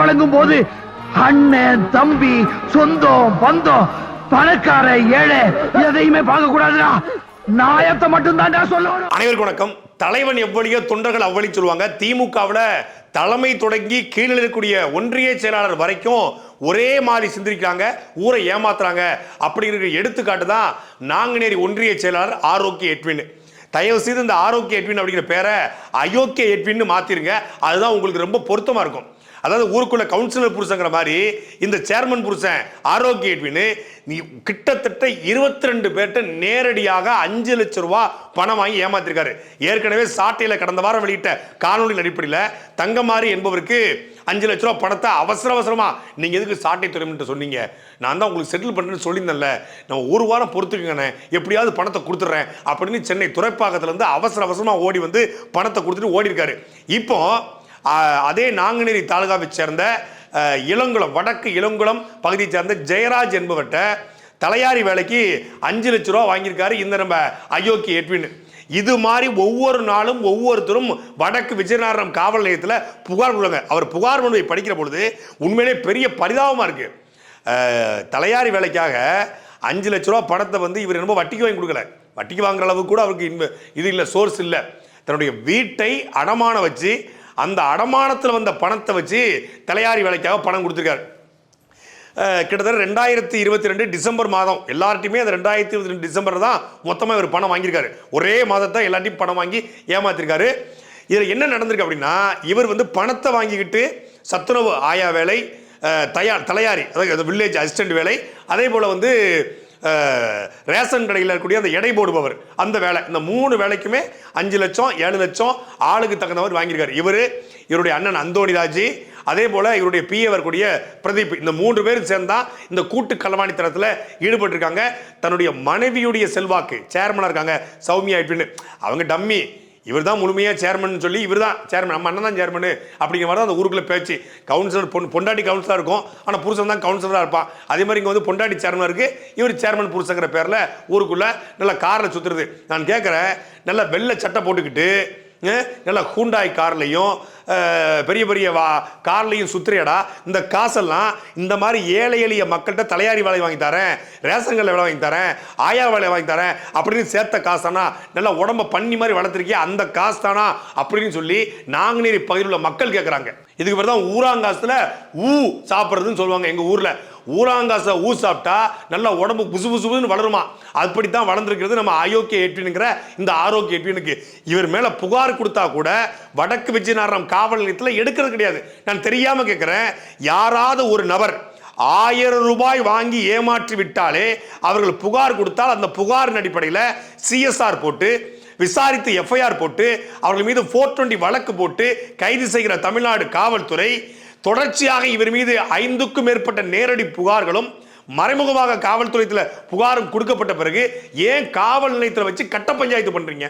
வழங்கும் போது அண்ணன் தம்பி சொந்தம் பந்தம் பணக்கார ஏழை எதையுமே பார்க்க கூடாதுடா நாயத்தை மட்டும் தான் சொல்லணும். அனைவருக்கும் வணக்கம். தலைவன் எவ்வளியோ தொண்டர்கள் அவ்வளி சொல்லுவாங்க. திமுகவில் தலைமை தொடங்கி கீழே இருக்கக்கூடிய ஒன்றிய செயலாளர் வரைக்கும் ஒரே மாதிரி சிந்திக்கிறாங்க. ஊரை ஏமாத்துறாங்க. அப்படிங்கிற எடுத்துக்காட்டு தான் நாங்குநேரி ஒன்றிய செயலாளர் ஆரோக்கிய எட்வின். தயவு செய்து இந்த ஆரோக்கிய எட்வின் அப்படிங்கிற பேரை அயோக்கிய எட்வின்னு மாத்திருங்க. அதுதான் உங்களுக்கு ரொம்ப பொருத்தமா இருக்கும். அதாவது ஊருக்குள்ள கவுன்சிலர் புருஷங்கிற மாதிரி இந்த சேர்மன் புருஷன் ஆரோக்கிய நீ கிட்டத்தட்ட இருபத்தி ரெண்டு பேர்கிட்ட நேரடியாக அஞ்சு லட்சம் ரூபாய் பணம் வாங்கி ஏமாத்திருக்காரு. ஏற்கனவே சாட்டையில் கடந்த வாரம் வெளியிட்ட காணொலி அடிப்படையில் தங்கமாரி என்பவருக்கு அஞ்சு லட்ச ரூபா பணத்தை அவசர அவசரமா நீங்க எதுக்கு சாட்டை துறைமுன்ட்டு சொன்னீங்க. நான் தான் உங்களுக்கு செட்டில் பண்ணுறேன்னு சொல்லியிருந்தேன்ல. நம்ம ஒரு வாரம் பொறுத்துக்கங்கண்ணே எப்படியாவது பணத்தை கொடுத்துட்றேன் அப்படின்னு சென்னை துறைப்பாக்கத்துலேருந்து அவசர அவசரமாக ஓடி வந்து பணத்தை கொடுத்துட்டு ஓடி இருக்காரு இப்போ அதே நாங்குநேரி தாலுகாவை சேர்ந்த இளங்குளம் வடக்கு இளங்குளம் பகுதியை சேர்ந்த ஜெயராஜ் என்பவர்கிட்ட தலையாரி வேலைக்கு அஞ்சு லட்ச ரூபா வாங்கியிருக்காரு. இந்த நம்ம அயோக்கி எட்வின். இது மாதிரி ஒவ்வொரு நாளும் ஒவ்வொருத்தரும் வடக்கு விஜயநகரம் காவல் நிலையத்தில் புகார் கொடுங்க. அவர் புகார் மனுவை படிக்கிற பொழுது உண்மையிலே பெரிய பரிதாபமாக இருக்கு. தலையாரி வேலைக்காக அஞ்சு லட்ச ரூபா பணத்தை வந்து இவர் என்னமோ வட்டிக்கு வாங்கி கொடுக்கல. வட்டிக்கு வாங்குற அளவுக்கு கூட அவருக்கு இது இல்லை சோர்ஸ் இல்லை. தன்னுடைய வீட்டை அடமான வச்சு அந்த அடமானத்தில் வந்த பணத்தை வச்சு தலையாரி வேலைக்காக பணம் கொடுத்துருக்காரு. கிட்டத்தட்ட ரெண்டாயிரத்தி இருபத்தி ரெண்டு டிசம்பர் மாதம். எல்லார்ட்டையுமே அந்த ரெண்டாயிரத்தி இருபத்தி ரெண்டு டிசம்பர் தான் மொத்தமாக இவர் பணம் வாங்கியிருக்காரு. ஒரே மாதத்தை எல்லாத்தையும் பணம் வாங்கி ஏமாத்திருக்காரு. இதில் என்ன நடந்திருக்கு அப்படின்னா இவர் வந்து பணத்தை வாங்கிக்கிட்டு சத்துணவு ஆயா வேலை தயார் தலையாரி அதாவது வில்லேஜ் அசிஸ்டன்ட் வேலை அதே போல் வந்து ரேஷன் கடையில் இருக்கக்கூடிய அந்த எடை போடுபவர். அந்த வேலை. இந்த மூணு வேலைக்குமே அஞ்சு லட்சம் ஏழு லட்சம் ஆளுக்கு தகுந்தவர் வாங்கியிருக்காரு. இவர் இவருடைய அண்ணன் அந்தோணிராஜி அதே போல இவருடைய பிஏ வரக்கூடிய பிரதீப் இந்த மூன்று பேர் சேர்ந்தா இந்த கூட்டு களவாணித்தனத்தில் ஈடுபட்டிருக்காங்க. தன்னுடைய மனைவியுடைய செல்வாக்கு சேர்மனாக இருக்காங்க சௌமியா இப்படின்னு அவங்க டம்மி இவர் தான் முழுமையாக சேர்மன் சொல்லி இவர் தான் சேர்மன் நம்ம அண்ணன் தான் சேர்மனு அப்படிங்கிற மாதிரி தான் அந்த ஊருக்குள்ள பேச்சு. கவுன்சிலர் பொன் பொண்டாட்டி கவுன்சிலராக இருக்கும். ஆனால் புருஷன் தான் கவுன்சிலராக இருப்பான். அதே மாதிரி இங்கே வந்து பொண்டாட்டி சேர்மன் இருக்குது இவர் சேர்மன் புருஷங்கிற பேரில் ஊருக்குள்ளே நல்லா காரில் சுற்றுறது நான் கேட்குறேன் நல்லா வெள்ளை சட்டை போட்டுக்கிட்டு நல்ல ஹூண்டாய் கார்லையும் பெரிய பெரிய வா கார்லையும் சுற்றுறியடா இந்த காசெல்லாம் இந்த மாதிரி ஏழை எளிய மக்கள்கிட்ட தலையாரி வேலை வாங்கி தரேன் ரேஷன் வேலை வாங்கி தரேன் ஆயா வேலை வாங்கி தரேன் அப்படின்னு சேர்த்த காசானா நல்லா உடம்ப பண்ணி மாதிரி வளர்த்துருக்கிய அந்த காசு தானா அப்படின்னு சொல்லி நாங்குநேரி பகுதியில் உள்ள மக்கள் கேட்குறாங்க இதுக்கு பிறகு தான் ஊராங்காசத்தில் ஊ சாப்பிட்றதுன்னு சொல்லுவாங்க எங்கள் ஊரில். ஊராங்காசை ஊ சாப்பிட்டா நல்லா உடம்பு புசு புசுன்னு வளருமா? அப்படித்தான் வளர்ந்துருக்கிறது நம்ம அயோக்கிய எட்வினுங்கிற இந்த ஆரோக்கிய எட்வினுக்கு இவர் மேலே புகார் கொடுத்தா கூட வடக்கு விஜயநகரம் காவல் நிலையத்தில் எடுக்கிறது கிடையாது. நான் தெரியாமல் கேட்குறேன் யாராவது ஒரு நபர் ஆயிரம் ரூபாய் வாங்கி ஏமாற்றி விட்டாலே அவர்கள் புகார் கொடுத்தால் அந்த புகாரின் அடிப்படையில் சிஎஸ்ஆர் போட்டு விசாரித்து எஃப்ஐஆர் போட்டு அவர்கள் மீது ஃபோர் டுவெண்ட்டி வழக்கு போட்டு கைது செய்கிற தமிழ்நாடு காவல்துறை தொடர்ச்சியாக இவர் மீது ஐந்துக்கும் மேற்பட்ட நேரடி புகார்களும் மறைமுகமாக காவல்துறையில் புகாரும் கொடுக்கப்பட்ட பிறகு ஏன் காவல் நிலையத்தில் வச்சு கட்ட பஞ்சாயத்து பண்றீங்க?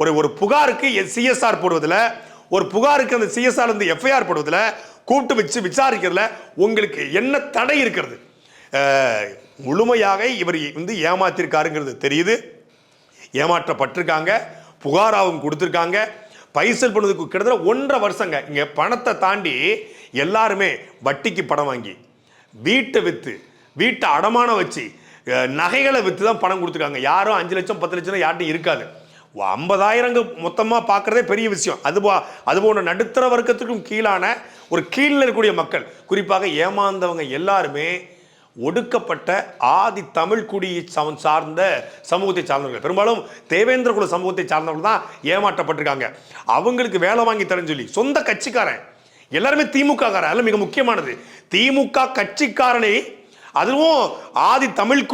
ஒரு ஒரு புகாருக்கு சிஎஸ்ஆர் போடுவதில் ஒரு புகாருக்கு அந்த சிஎஸ்ஆர் வந்து எஃப்ஐஆர் போடுவதில் கூப்பிட்டு வச்சு விசாரிக்கிறதுல உங்களுக்கு என்ன தடை இருக்கிறது? முழுமையாக இவர் வந்து ஏமாத்திருக்காருங்கிறது தெரியுது. ஏமாற்றப்பட்டிருக்காங்க புகாராவும் கொடுத்துருக்காங்க. பைசல் பண்ணதுக்கு கிட்டத்தட்ட ஒன்றரை வருஷங்க. இங்கே பணத்தை தாண்டி எல்லாருமே வட்டிக்கு பணம் வாங்கி வீட்டை விற்று வீட்டை அடமானம் வச்சு நகைகளை விற்று தான் பணம் கொடுத்துருக்காங்க. யாரும் அஞ்சு லட்சம் பத்து லட்சம் யார்ட்டும் இருக்காது. ஐம்பதாயிரங்க மொத்தமாக பார்க்குறதே பெரிய விஷயம். அது அது போன்ற நடுத்தர வர்க்கத்துக்கும் கீழான ஒரு கீழில் இருக்கக்கூடிய மக்கள். குறிப்பாக ஏமாந்தவங்க எல்லாருமே ஒடுக்கப்பட்ட ஆதி தமிழ் குடியை சம- சார்ந்த சமூகத்தை சார்ந்தவர்கள். பெரும்பாலும் தேவேந்திர குல சமூகத்தை சார்ந்தவர்கள் தான் ஏமாற்றப்பட்டிருக்காங்க. அவங்களுக்கு வேலை வாங்கி தரேன்னு சொல்லி சொந்த கட்சிக்காரன் எல்லாருமே திமுக காரன். மிக முக்கியமானது. திமுக கட்சிக்காரனை அதுவும் ஆதி தமிழ்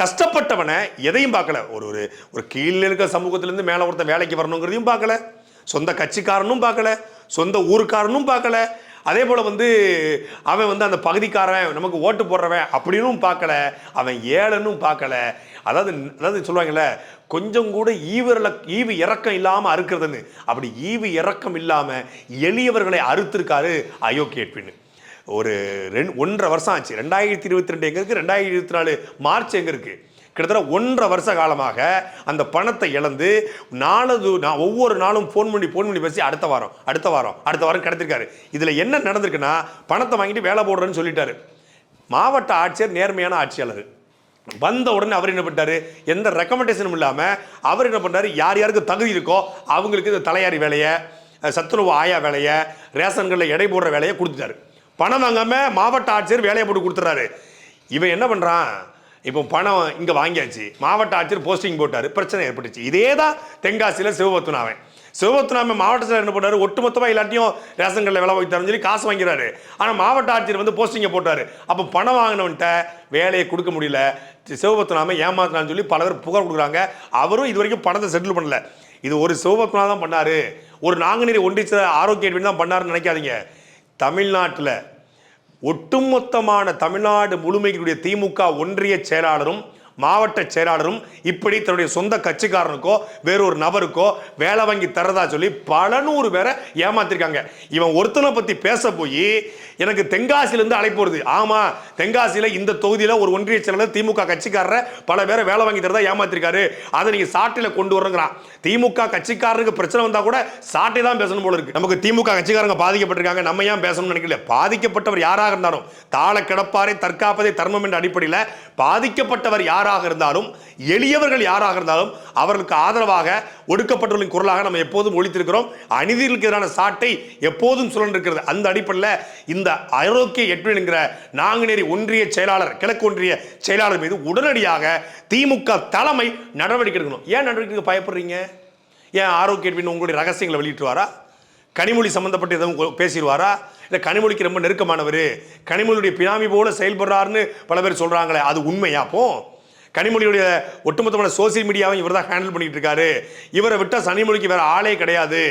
கஷ்டப்பட்டவனை எதையும் பார்க்கல. ஒரு ஒரு ஒரு கீழே இருக்க சமூகத்திலேருந்து மேலே ஒருத்தன் வேலைக்கு வரணுங்கிறதையும் பார்க்கல. சொந்த கட்சிக்காரனும் பார்க்கல. சொந்த ஊருக்காரனும் பார்க்கல. அதே போல் வந்து அவன் வந்து அந்த பகுதிக்காரன் நமக்கு ஓட்டு போடுறவன் அப்படின்னும் பார்க்கல. அவன் ஏழனும் பார்க்கல. அதாவது அதாவது சொல்லுவாங்கல்ல கொஞ்சம் கூட ஈவரில் ஈவு இறக்கம் இல்லாமல் அறுக்கிறதுன்னு. அப்படி ஈவு இறக்கம் இல்லாமல் எளியவர்களை அறுத்திருக்காரு அயோக்கியட்பின்னு ஒரு ரெண்டு ஒன்றரை வருஷம் ஆச்சு. ரெண்டாயிரத்தி இருபத்தி ரெண்டு எங்கே இருக்குது ரெண்டாயிரத்தி இருபத்தி நாலு மார்ச் எங்கே இருக்குது கிட்டத்தட்ட ஒன்றரை வருஷ காலமாக அந்த பணத்தை இழந்து நாலது நான் ஒவ்வொரு நாளும் ஃபோன் பண்ணி ஃபோன் பண்ணி பேசி அடுத்த வாரம் அடுத்த வாரம் அடுத்த வாரம் கிடைத்திருக்காரு. இதில் என்ன நடந்திருக்குன்னா பணத்தை வாங்கிட்டு வேலை போடுறேன்னு சொல்லிட்டாரு. மாவட்ட ஆட்சியர் நேர்மையான ஆட்சியாளர். வந்த உடனே அவர் என்ன பண்ணிட்டாரு? எந்த ரெக்கமெண்டேஷனும் இல்லாமல் அவர் என்ன பண்ணார் யார் யாருக்கு தகுதி இருக்கோ அவங்களுக்கு இந்த தலையாரி வேலையை சத்துணவு ஆயா வேலையை ரேஷன்களில் எடை போடுற வேலையை கொடுத்துட்டாரு. பணம் வாங்காமல் மாவட்ட ஆட்சியர் வேலையை போட்டு கொடுத்துறாரு. இவன் என்ன பண்ணுறான் இப்போ பணம் இங்கே வாங்கியாச்சு. மாவட்ட ஆட்சியர் போஸ்டிங் போட்டார். பிரச்சனை ஏற்பட்டுச்சு. இதே தான் தென்காசியில் சிவபத்துனாவன் சிவபத்துனாம மாவட்டத்தில் என்ன பண்ணாரு? ஒட்டுமொத்தமாக எல்லாத்தையும் ரேஷன் கடையில் விலை வாங்கி தரேன்னு சொல்லி காசு வாங்கிறாரு. ஆனால் மாவட்ட ஆட்சியர் வந்து போஸ்டிங்கை போட்டார். அப்போ பணம் வாங்கினவன்ட்ட வேலையை கொடுக்க முடியல. சிவபத்துனாம ஏமாத்தினான்னு சொல்லி பல பேர் புகார் கொடுக்குறாங்க. அவரும் இது வரைக்கும் பணத்தை செட்டில் பண்ணல. இது ஒரு சிவபத்துனா தான் பண்ணார். ஒரு நாங்குநேரி ஒன்றிய ஆரோக்கிய தான் பண்ணாருன்னு நினைக்காதீங்க. தமிழ்நாட்டில் ஒட்டுமொத்தமான தமிழ்நாடு முழுமைக்குடைய திமுக ஒன்றிய செயலாளரும் மாவட்ட செயலாளரும் இப்படி தன்னுடைய சொந்த கட்சிக்காரனுக்கோ வேறொரு நபருக்கோ வேலை வாங்கி தரதா சொல்லி பல நூறு பேரை ஏமாத்திருக்காங்க. இவன் ஒருத்தனை பத்தி பேச போய் எனக்கு தென்காசியிலேருந்து அழைப்பு வருது. ஆமா தென்காசியில இந்த தொகுதியில ஒரு ஒன்றிய செயலாளர் திமுக கட்சிக்காரரை பல பேரை வேலை வாங்கி தரதா ஏமாத்திருக்காரு. அதை நீங்க சாட்டில கொண்டு வரணுங்கிறான். திமுக கட்சிக்காரருக்கு பிரச்சனை வந்தா கூட சாட்டை தான் பேசணும் போல இருக்கு. நமக்கு திமுக கட்சிக்காரங்க பாதிக்கப்பட்டிருக்காங்க. நம்ம ஏன் பேசணும்னு நினைக்கல? பாதிக்கப்பட்டவர் யாராக இருந்தாலும் தாள கிடப்பாரை தற்காப்பதை தர்மம் என்ற அடிப்படையில் பாதிக்கப்பட்டவர் யாராக இருந்தாலும் எளியவர்கள் யாராக இருந்தாலும் அவர்களுக்கு ஆதரவாக ஒடுக்கப்பட்டவர்களின் குரலாக நம்ம எப்போதும் ஒழித்திருக்கிறோம். அநீதிகளுக்கு எதிரான சாட்டை எப்போதும் சுழன்றிருக்கிறது. அந்த அடிப்படையில் இந்த ஐரோக்கிய எட்வின் என்கிற நாங்குநேரி ஒன்றிய செயலாளர் கிழக்கு ஒன்றிய செயலாளர் மீது உடனடியாக திமுக தலைமை நடவடிக்கை எடுக்கணும். ஏன் நடவடிக்கைக்கு பயப்படுறீங்க? ஏன் ஆரோக்கிய எட்வின் உங்களுடைய ரகசியங்களை வெளியிட்டுவாரா கனிமொழி சம்பந்தப்பட்டு எதுவும் பேசிடுவாரா? இல்லை கனிமொழிக்கு ரொம்ப நெருக்கமானவர்? கனிமொழியுடைய பினாமி போல செயல்படுறாருன்னு பல பேர் சொல்றாங்களே அது உண்மையா அப்போ? கனிமொழியுடைய ஒட்டுமொத்தமான சோசியல் மீடியாவை இவர் தான் ஹேண்டில் பண்ணிட்டு இருக்காரு இவரை விட்டால் சனிமொழிக்கு வேற ஆளே கிடையாது.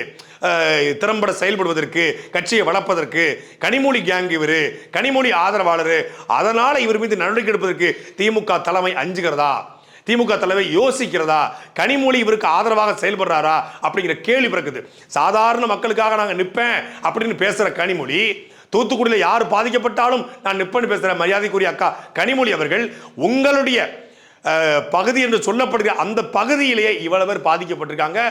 திறம்பட செயல்படுவதற்கு கட்சியை வளர்ப்பதற்கு கனிமொழி கேங் இவர் கனிமொழி ஆதரவாளர். அதனால் இவர் மீது நடவடிக்கை எடுப்பதற்கு திமுக தலைமை அஞ்சுகிறதா? திமுக தலைவர் யோசிக்கிறதா? கனிமொழி இவருக்கு ஆதரவாக செயல்படுறாரா? அப்படிங்கிற கேள்வி பிறக்குது. சாதாரண மக்களுக்காக நாங்கள் நிற்பேன் அப்படின்னு பேசுகிற கனிமொழி தூத்துக்குடியில் யார் பாதிக்கப்பட்டாலும் நான் நிற்பேன்னு பேசுகிற மரியாதைக்குரிய அக்கா கனிமொழி அவர்கள் உங்களுடைய பகுதி என்று சொல்லப்படுகிற அந்த பகுதியிலேயே இவ்வளவு பேர் பாதிக்கப்பட்டிருக்காங்க.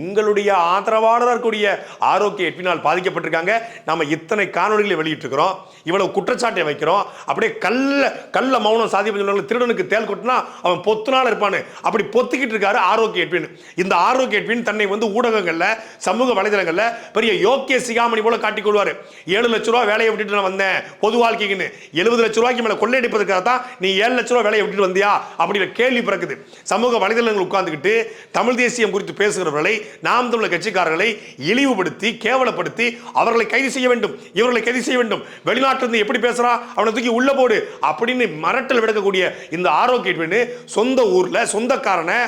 உங்களுடைய ஆதரவாளராக இருக்கக்கூடிய ஆரோக்கிய எட்வினால் பாதிக்கப்பட்டிருக்காங்க. நம்ம இத்தனை காணொலிகளை வெளியிட்டிருக்கிறோம். இவ்வளவு குற்றச்சாட்டை வைக்கிறோம். அப்படியே கல்ல கல்ல மௌனம் சாதி சொன்னாங்க திருடனுக்கு தேல் கொட்டினா அவன் பொத்துனால இருப்பான்னு அப்படி பொத்திக்கிட்டு இருக்காரு ஆரோக்கிய எட்வின். இந்த ஆரோக்கிய எட்வின் தன்னை வந்து ஊடகங்களில் சமூக வலைதளங்களில் பெரிய யோக்கிய சிகாமணி போல காட்டிக் கொள்வார். ஏழு லட்ச ரூபா வேலையை விட்டுட்டு நான் வந்தேன் பொது வாழ்க்கைக்குன்னு. எழுபது லட்ச ரூபாய்க்கு மேலே கொள்ளையடிப்பதற்காக தான் நீ ஏழு லட்ச ரூபா வேலையை விட்டுட்டு வந்தியா? அப்படிங்கிற கேள்வி பிறக்குது. சமூக வலைதளங்கள் உட்கார்ந்துக்கிட்டு தமிழ் தேசியம் குறித்து பேசுகிறவர்களை நாம் தமிழர் கட்சிக்காரர்களை இழிவுபடுத்தி கேவலப்படுத்தி அவர்களை கைது செய்ய வேண்டும் இவர்களை கைது செய்ய வேண்டும். வெளிநாட்டிலிருந்து எப்படி பேசுறா? அவனை தூக்கி உள்ள போடு அப்படின்னு மிரட்டல் விடுக்கக்கூடிய இந்த ஆரோக்கிய சொந்த ஊர்ல சொந்தக்காரனை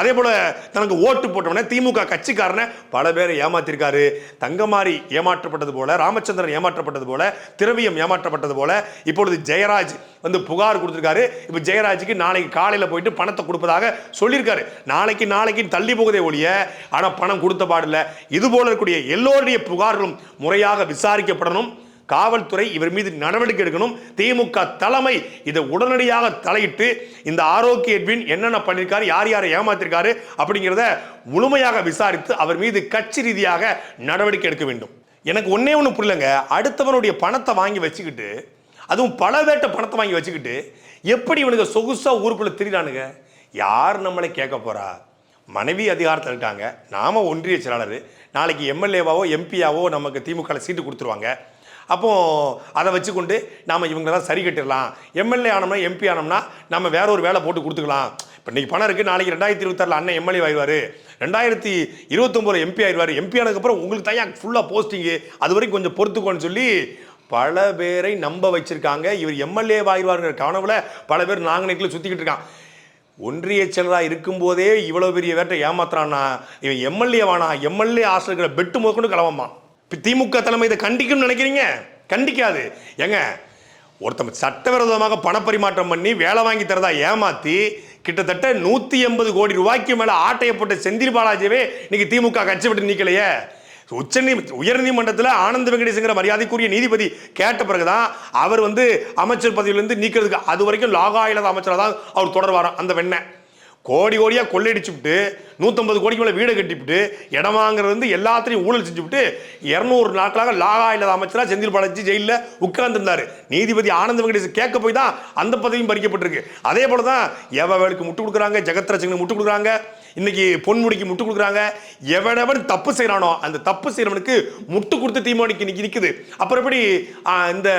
அதே போல் தனக்கு ஓட்டு போட்டவன திமுக கட்சிக்காரனை பல பேரை ஏமாத்திருக்காரு. தங்கமாரி ஏமாற்றப்பட்டது போல ராமச்சந்திரன் ஏமாற்றப்பட்டது போல திரவியம் ஏமாற்றப்பட்டது போல இப்பொழுது ஜெயராஜ் வந்து புகார் கொடுத்துருக்காரு. இப்போ ஜெயராஜுக்கு நாளைக்கு காலையில் போயிட்டு பணத்தை கொடுப்பதாக சொல்லியிருக்காரு. நாளைக்கு நாளைக்கு தள்ளி போகுதே ஒழிய ஆனால் பணம் கொடுத்த பாடில்லை. இது போல இருக்கக்கூடிய எல்லோருடைய புகார்களும் முறையாக விசாரிக்கப்படணும். காவல்துறை இவர் மீது நடவடிக்கை எடுக்கணும். திமுக தலைமை இதை உடனடியாக தலையிட்டு இந்த ஆரோக்கிய எட்வின் என்னென்ன பண்ணியிருக்காரு யார் யாரை ஏமாத்திருக்காரு அப்படிங்கிறத முழுமையாக விசாரித்து அவர் மீது கட்சி ரீதியாக நடவடிக்கை எடுக்க வேண்டும். எனக்கு ஒன்றே ஒன்று புரியலங்க. அடுத்தவனுடைய பணத்தை வாங்கி வச்சுக்கிட்டு அதுவும் பல வேட்ட பணத்தை வாங்கி வச்சுக்கிட்டு எப்படி இவனுக்கு சொகுசாக ஊருக்குள்ளே திரிறானுங்க யார் நம்மளை கேட்க போறா? மனைவி அதிகாரத்தில் இருக்காங்க நாம ஒன்றிய செயலாளர். நாளைக்கு எம்எல்ஏவாவோ எம்பியாவோ நமக்கு திமுக சீட்டு கொடுத்துருவாங்க. அப்போ அதை வச்சுக்கொண்டு நாம் இவங்களெல்லாம் சரி கட்டிடலாம். எம்எல்ஏ ஆனோம்னா எம்பி ஆனோம்னா நம்ம வேற ஒரு வேலை போட்டு கொடுத்துக்கலாம். இப்போ இன்றைக்கி பணம் இருக்குது நாளைக்கு ரெண்டாயிரத்தி இருபத்தாறில் அண்ணன் எம்எல்ஏ ஆயிடுவார். ரெண்டாயிரத்தி இருபத்தொம்போது எம்பி ஆயிடுவார். எம்பி ஆனதுக்கப்புறம் உங்களுக்கு தான் ஃபுல்லாக போஸ்டிங்கு அது வரைக்கும் கொஞ்சம் பொறுத்துக்கோன்னு சொல்லி பல பேரை நம்ப வச்சிருக்காங்க. இவர் எம்எல்ஏ ஆயிடுவாருங்கிற கனவுல பல பேர் நாங்கநேக்கில் சுற்றிக்கிட்டு இருக்கான் ஒன்றிய செயலராக இருக்கும்போதே இவ்வளோ பெரிய வேட்டை ஏமாத்துறான்னா? இவன் எம்எல்ஏ வானா? எம்எல்ஏ ஆசிரியர்களை இருக்கிற பெட்டு முதற்கொண்டு கிளம்பமா திமுக தலைமை இதை கண்டிக்கும்னு நினைக்கிறீங்க? கண்டிக்காது. ஏங்க ஒருத்தன் சட்டவிரோதமாக பணப்பரிமாற்றம் பண்ணி வேலை வாங்கி தரதா ஏமாத்தி கிட்டத்தட்ட நூற்றி எண்பது கோடி ரூபாய்க்கு மேலே ஆட்டையப்பட்ட செந்தில் பாலாஜியவே இன்னைக்கு திமுக கட்சி விட்டு நிற்கலையே உச்ச நீ உயர்நீதிமன்றத்தில் ஆனந்த வெங்கடேசங்கிற மரியாதைக்குரிய நீதிபதி கேட்ட பிறகுதான் அவர் வந்து அமைச்சர் பதவியிலிருந்து நீக்கிறதுக்கு அது வரைக்கும் லாகாயில்லாத அமைச்சராக தான் அவர் தொடர்வாராம் அந்த வெண்ணை கோடி கோடியாக கொள்ளையடிச்சுவிட்டு நூற்றம்பது கோடிக்கு மேலே வீடை கட்டிவிட்டு இடம் வாங்குறது வந்து எல்லாத்தையும் ஊழல் செஞ்சுவிட்டு இரநூறு நாட்களாக லாகா இல்லாத அமைச்சராக செந்தில் பாலாஜி ஜெயிலில் உட்கார்ந்துருந்தார். நீதிபதி ஆனந்த வெங்கடேஷ் கேட்க போய் தான் அந்த பதவியும் பறிக்கப்பட்டிருக்கு. அதே போல தான் எவவேலுக்கு முட்டு கொடுக்குறாங்க ஜெகத்ரட்சனுக்கு முட்டு கொடுக்குறாங்க இன்னைக்கு பொன்முடிக்கு முட்டு கொடுக்குறாங்க எவனவன் தப்பு செய்கிறானோ அந்த தப்பு செய்கிறவனுக்கு முட்டு கொடுத்து தீர்மானிக்கு இன்னைக்கு நிற்குது அப்புறம் எப்படி இந்த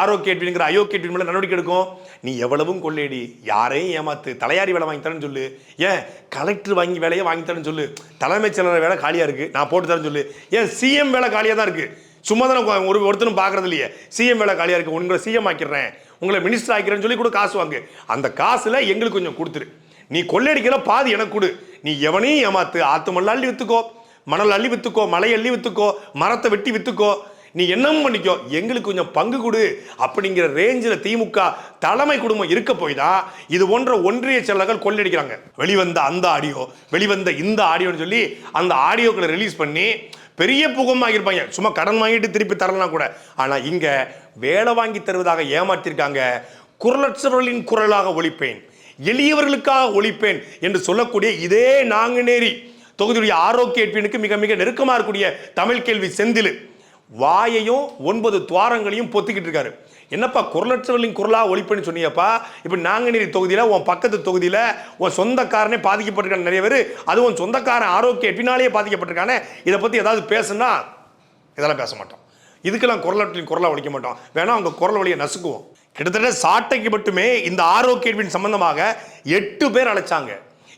ஆரோக்கிய ஆரோக்கியங்கிற அயோக்கியத்தின் மேலே நடவடிக்கை எடுக்கும்? நீ எவ்வளவும் கொள்ளையடி யாரையும் ஏமாத்து தலையாரி வேலை வாங்கி தரேன்னு சொல்லு. ஏன் கலெக்டர் வாங்கி வேலையை வாங்கி தரேன்னு சொல்லு. தலைமைச் செயலர் வேலை காலியாக இருக்குது நான் போட்டு தரேன்னு சொல்லு. ஏன் சிஎம் வேலை காலியாக தான் இருக்குது சும்மா தானே ஒரு ஒருத்தரும் பார்க்கறது இல்லையே. சிஎம் வேலை காலியாக இருக்குது உங்களை சிஎம் ஆக்கிடுறேன். உங்களை மினிஸ்டர் ஆக்கிறேன்னு சொல்லி கூட காசு வாங்கு. அந்த காசில் எங்களுக்கு கொஞ்சம் கொடுத்துரு. நீ கொள்ளையடிக்கிற பாதி எனக்கு கொடு. நீ எவனையும் ஏமாத்து ஆத்து மணல் அள்ளி மணல் அள்ளி விற்றுக்கோ மலை அள்ளி விற்றுக்கோ மரத்தை வெட்டி விற்றுக்கோ நீ என்னம் பண்ணிக்கோ எங்களுக்கு கொஞ்சம் பங்கு கொடு அப்படிங்கிற ரேஞ்சில் திமுக தலைமை குடும்பம் இருக்க போய் தான் இது போன்ற ஒன்றிய செயலர்கள் கொள்ளடிக்கிறாங்க. வெளிவந்த அந்த ஆடியோ வெளிவந்த இந்த ஆடியோன்னு சொல்லி அந்த ஆடியோக்களை ரிலீஸ் பண்ணி பெரிய புகம் இருப்பாங்க. சும்மா கடன் வாங்கிட்டு திருப்பி தரலாம் கூட. ஆனால் இங்கே வேலை வாங்கி தருவதாக ஏமாற்றிருக்காங்க குரலற்றவர்களின் குரலாக ஒழிப்பேன் எளியவர்களுக்காக ஒழிப்பேன் என்று சொல்லக்கூடிய இதே நாங்குநேரி தொகுதியுடைய ஆரோக்கிய எட்பினுக்கு மிக மிக நெருக்கமாக இருக்கக்கூடிய தமிழ் கேள்வி செந்தில். வாயையும் ஒன்பது துவாரங்களையும் பொத்திக்கிட்டு இருக்காரு. என்னப்பா குரலற்றவர்களின் குரலாக ஒழிப்புன்னு சொன்னியப்பா இப்போ நாங்குநேரி தொகுதியில் உன் பக்கத்து தொகுதியில் உன் சொந்தக்காரனே பாதிக்கப்பட்டிருக்கான நிறைய பேர். அது உன் சொந்தக்காரன் ஆரோக்கிய எட்பினாலேயே பாதிக்கப்பட்டிருக்கானே. இதை பற்றி ஏதாவது பேசுனா இதெல்லாம் பேச மாட்டோம். இதுக்கெல்லாம் குரலற்றின் குரலாக ஒழிக்க மாட்டோம். வேணா அவங்க குரல் வழியை நசுக்குவோம். கிட்டத்தட்ட சாட்டைக்கு மட்டுமே இந்த ஆரோக்கிய சம்பந்தமாக எட்டு பேர் அழைச்சாங்க.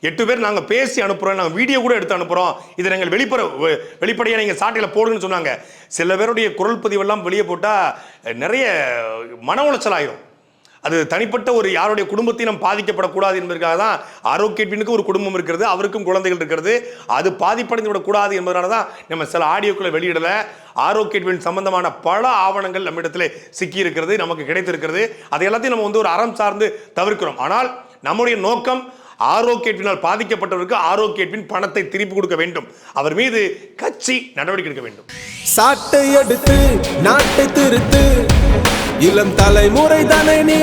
எட்டு பேர் நாங்கள் பேசி அனுப்புகிறோம் நாங்கள் வீடியோ கூட எடுத்து அனுப்புகிறோம் இதை நாங்கள் வெளிப்புற வெளிப்படையாக நீங்கள் சாட்டையில் போடுங்கன்னு சொன்னாங்க. சில பேருடைய குரல் பதிவெல்லாம் வெளியே போட்டால் நிறைய மன உளைச்சல் ஆயிரும். அது தனிப்பட்ட ஒரு யாருடைய குடும்பத்தையும் பாதிக்கப்படக்கூடாது என்பதற்காக தான் ஆரோக்கியத்தினுக்கு ஒரு குடும்பம் இருக்கிறது அவருக்கும் குழந்தைகள் இருக்கிறது. அது பாதிப்படைந்து விடக்கூடாது என்பதனால தான் நம்ம சில ஆடியோக்களை வெளியிடல. ஆரோக்கியத்தின் சம்பந்தமான பல ஆவணங்கள் நம்மிடத்தில் சிக்கி இருக்கிறது நமக்கு கிடைத்திருக்கிறது. அதை எல்லாத்தையும் நம்ம வந்து ஒரு அறம் சார்ந்து தவிர்க்கிறோம். ஆனால் நம்முடைய நோக்கம் ஆரோக்கியத்தினால் பாதிக்கப்பட்டவருக்கு ஆரோக்கியத்தின் பணத்தை திருப்பி கொடுக்க வேண்டும். அவர் மீது கட்சி நடவடிக்கை எடுக்க வேண்டும். சாட்டை எடுத்து நாட்டை திருத்து. இளம் தலைமுறை தானே நீ